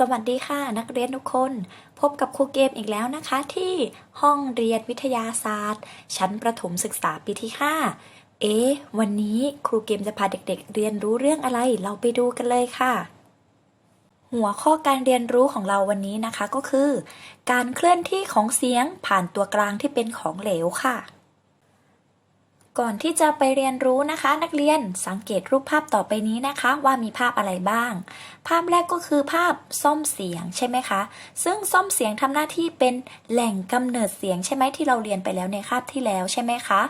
สวัสดีค่ะ นักเรียนทุกคน พบกับครูเกมอีกแล้วนะคะ ที่ห้องเรียนวิทยาศาสตร์ ชั้นประถมศึกษาปีที่ 5 เอ๊ะ วันนี้ครูเกมจะพาเด็กๆ เรียนรู้เรื่องอะไร เราไปดูกันเลยค่ะ หัวข้อการเรียนรู้ของเราวันนี้นะคะก็คือ การเคลื่อนที่ของเสียงผ่านตัวกลางที่เป็นของเหลวค่ะ ก่อนที่จะไปเรียนรู้นะคะ นักเรียนสังเกตรูปภาพต่อไปนี้นะคะ ว่ามีภาพอะไรบ้าง ภาพแรกก็คือภาพซ่อมเสียงใช่ไหมคะ ซึ่งซ่อมเสียงทำหน้าที่เป็นแหล่งกำเนิดเสียงใช่ไหมที่เราเรียนไปแล้วในคาบที่แล้วใช่ไหมคะ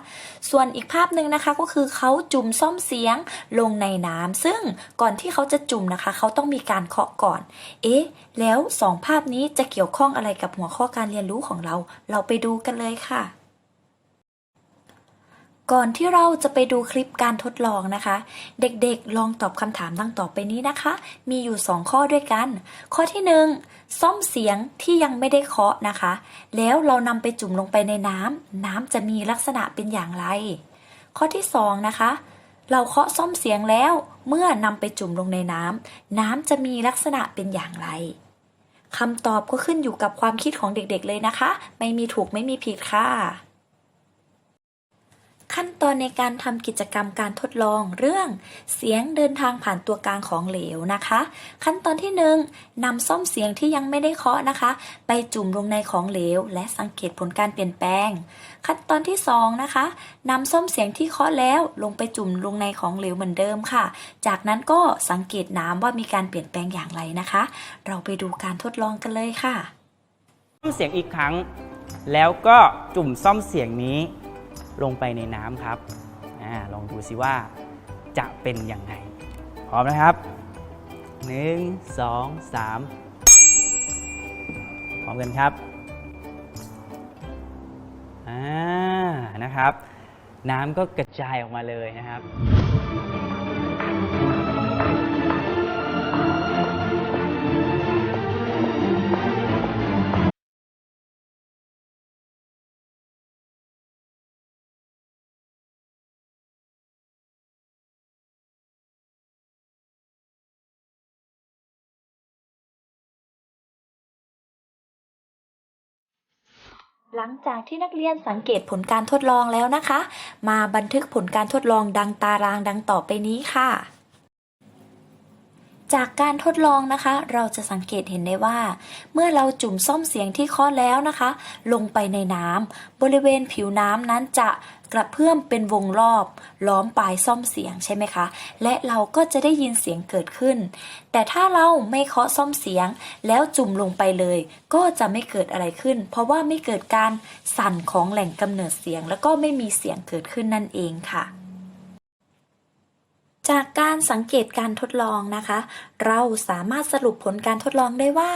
ส่วนอีกภาพหนึ่งนะคะก็คือเขาจุ่มซ่อมเสียงลงในน้ำซึ่งก่อนที่เขาจะจุ่มนะคะ เขาต้องมีการเคาะก่อน เอ๊ะ แล้วสองภาพนี้จะเกี่ยวข้องอะไรกับหัวข้อการเรียนรู้ของเรา เราไปดูกันเลยค่ะ ก่อนที่เราจะไปดูคลิปการทดลองนะคะ เด็กๆลองตอบคำถามดังต่อไปนี้นะคะ มีอยู่ 2 ข้อด้วยกัน ข้อที่ 1 ซ่อมเสียงที่ยังไม่ได้เคาะนะคะ แล้วเรานำไปจุ่มลงไปในน้ำน้ำจะมีลักษณะเป็นอย่างไร ข้อที่ 2 นะคะ เราเคาะซ่อมเสียงแล้วเมื่อนำไปจุ่มลงในน้ำน้ำจะมีลักษณะเป็นอย่างไรคำตอบก็ขึ้นอยู่กับความคิดของเด็กๆเลยนะคะ ไม่มีถูกไม่มีผิดค่ะ ขั้นตอนในการทำกิจกรรมการทดลองเรื่อง เสียงเดินทางผ่านตัวกลางของเหลวนะคะ ขั้นตอนที่หนึ่งนำซ่อมเสียงที่ยังไม่ได้เคาะนะคะ ไปจุ่มลงในของเหลว และสังเกตผลการเปลี่ยนแปลง ขั้นตอนที่สองนะคะนำซ่อมเสียงที่เคาะแล้วลงไปจุ่มลงในของเหลวเหมือนเดิมค่ะ จากนั้นก็สังเกตน้ำว่ามีการเปลี่ยนแปลงอย่างไรนะคะ เราไปดูการทดลองกันเลยค่ะซ่อมเสียงอีกครั้ง แล้วก็จุ่มซ่อมเสียงนี้ ลงไปในน้ำครับอลองดูสิว่าจะเป็นยังไง พร้อมนะครับ 1 2 3 พร้อมกันครับอ่านะครับ น้ำก็กระจายออกมาเลยนะครับ หลังจากที่นักเรียนสังเกตผลการทดลองแล้วนะคะ มาบันทึกผลการทดลองดังตารางดังต่อไปนี้ค่ะ จากการทดลองนะคะ เราจะสังเกตเห็นได้ว่า เมื่อเราจุ่มซ่อมเสียงที่เคาะแล้วนะคะ ลงไปในน้ำบริเวณผิวน้ำนั้นจะกระเพื่อมเป็นวงรอบ ล้อมปลายซ่อมเสียงใช่ไหมคะ และเราก็จะได้ยินเสียงเกิดขึ้น แต่ถ้าเราไม่เคาะซ่อมเสียง แล้วจุ่มลงไปเลย ก็จะไม่เกิดอะไรขึ้น เพราะว่าไม่เกิดการสั่นของแหล่งกำเนิดเสียง แล้วก็ไม่มีเสียงเกิดขึ้นนั่นเองค่ะ จากการสังเกตการทดลองนะคะ เราสามารถสรุปผลการทดลองได้ว่า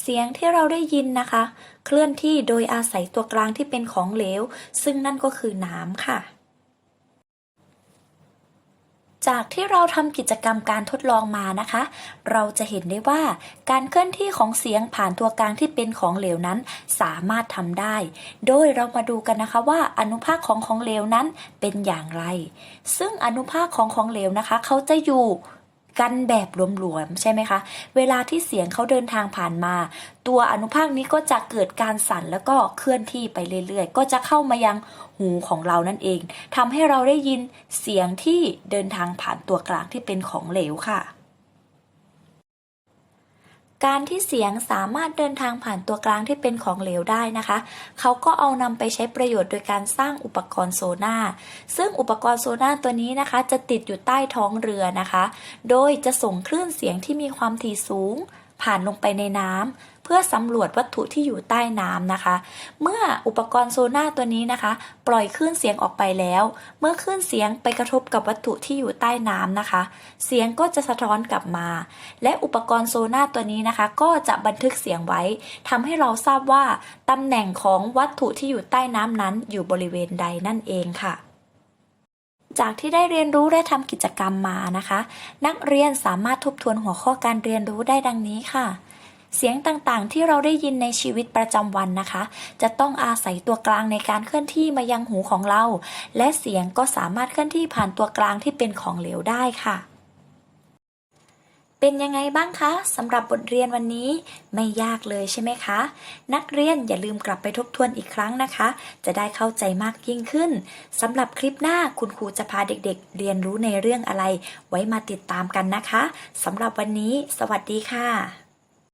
เสียงที่เราได้ยินนะคะ เคลื่อนที่โดยอาศัยตัวกลางที่เป็นของเหลว ซึ่งนั่นก็คือน้ำค่ะ จากที่เราทำกิจกรรมการทดลองมานะคะ เราจะเห็นได้ว่าการเคลื่อนที่ของเสียงผ่านตัวกลางที่เป็นของเหลวนั้น สามารถทำได้ โดยเรามาดูกันนะคะว่าอนุภาคของของเหลวนั้นเป็นอย่างไร ซึ่งอนุภาคของของเหลวนะคะ เขาจะอยู่ กันแบบหลวมๆใช่ไหมคะ เวลาที่เสียงเขาเดินทางผ่านมา ตัวอนุภาคนี้ก็จะเกิดการสั่นแล้วก็เคลื่อนที่ไปเรื่อยๆ ก็จะเข้ามายังหูของเรานั่นเอง ทำให้เราได้ยินเสียงที่เดินทางผ่านตัวกลางที่เป็นของเหลวค่ะ การที่เสียงสามารถเดินทางผ่านตัวกลางที่เป็นของเหลวได้นะคะ เขาก็เอานำไปใช้ประโยชน์โดยการสร้างอุปกรณ์โซน่า ซึ่งอุปกรณ์โซน่าตัวนี้นะคะ จะติดอยู่ใต้ท้องเรือนะคะ โดยจะส่งคลื่นเสียงที่มีความถี่สูง ผ่านลงไปในน้ำเพื่อสำรวจวัตถุที่อยู่ใต้น้ำนะคะ เมื่ออุปกรณ์โซน่าตัวนี้นะคะ ปล่อยคลื่นเสียงออกไปแล้ว เมื่อคลื่นเสียงไปกระทบกับวัตถุที่อยู่ใต้น้ำนะคะ เสียงก็จะสะท้อนกลับมา และอุปกรณ์โซน่าตัวนี้นะคะ ก็จะบันทึกเสียงไว้ทำให้เราทราบว่าตำแหน่งของวัตถุที่อยู่ใต้น้ำนั้นอยู่บริเวณใดนั่นเองค่ะ จากที่ได้เรียนรู้และทำกิจกรรมมานะคะ นักเรียนสามารถทบทวนหัวข้อการเรียนรู้ได้ดังนี้ค่ะ เสียงต่างๆ ที่เราได้ยินในชีวิตประจำวันนะคะ จะต้องอาศัยตัวกลางในการเคลื่อนที่มายังหูของเรา และเสียงก็สามารถเคลื่อนที่ผ่านตัวกลางที่เป็นของเหลวได้ค่ะ เป็นยังไงบ้างคะสำหรับบทเรียนวันนี้ไม่ยากเลยใช่ไหมคะ นักเรียนอย่าลืมกลับไปทบทวนอีกครั้งนะคะ จะได้เข้าใจมากยิ่งขึ้นสำหรับคลิปหน้าคุณครูจะพาเด็กๆ เรียนรู้ในเรื่องอะไร ไว้มาติดตามกันนะคะสำหรับวันนี้ สวัสดีค่ะ